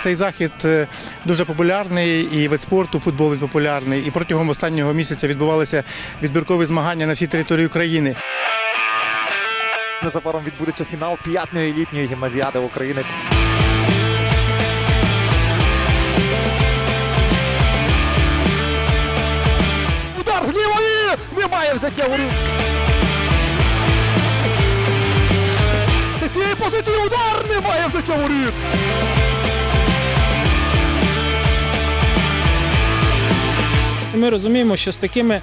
Цей захід е, дуже популярний, і вид спорту футбол популярний. І протягом останнього місяця відбувалися відбіркові змагання на всій території України. Незабаром відбудеться фінал п'ятної літньої гімназіади України. Удар з лівої! Немає взяття воріт! З цієї позиції удар! Немає взяття воріт! І Ми розуміємо, що з такими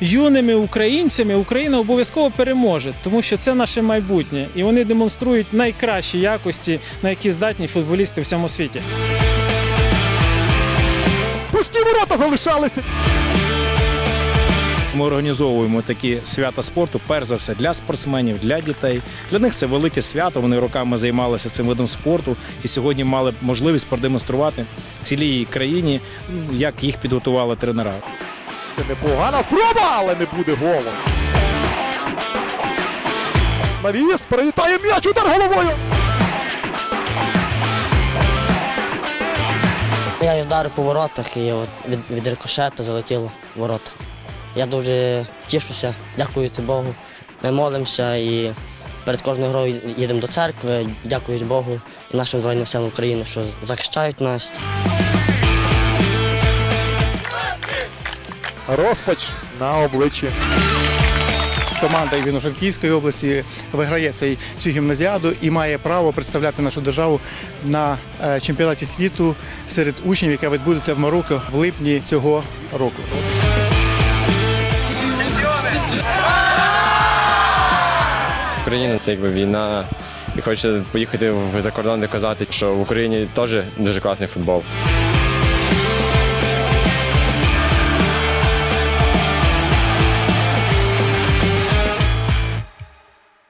юними українцями Україна обов'язково переможе, тому що це наше майбутнє, і вони демонструють найкращі якості, на які здатні футболісти в всьому світі. Пусті ворота залишалися! Ми організовуємо такі свята спорту, перш за все, для спортсменів, для дітей. Для них це велике свято. Вони роками займалися цим видом спорту і сьогодні мали можливість продемонструвати цілій країні, як їх підготували тренера. Це непогана спроба, але не буде голу. Навіс перелітає м'яч, удар головою. Я вдарив по воротах і від, від рикошета залетіло в ворота. Я дуже тішуся, дякуючи Богу. Ми молимося і перед кожною грою їдемо до церкви, дякуючи Богу і нашим Збройним силам України, що захищають нас. Розпач на обличчі. Команда Івано-Франківської області виграє цей, цю гімназіаду і має право представляти нашу державу на е, чемпіонаті світу серед учнів, яка відбудеться в Марокко в липні цього року. Україна це якби війна, і хочеться поїхати за кордон доказати, що в Україні теж дуже класний футбол.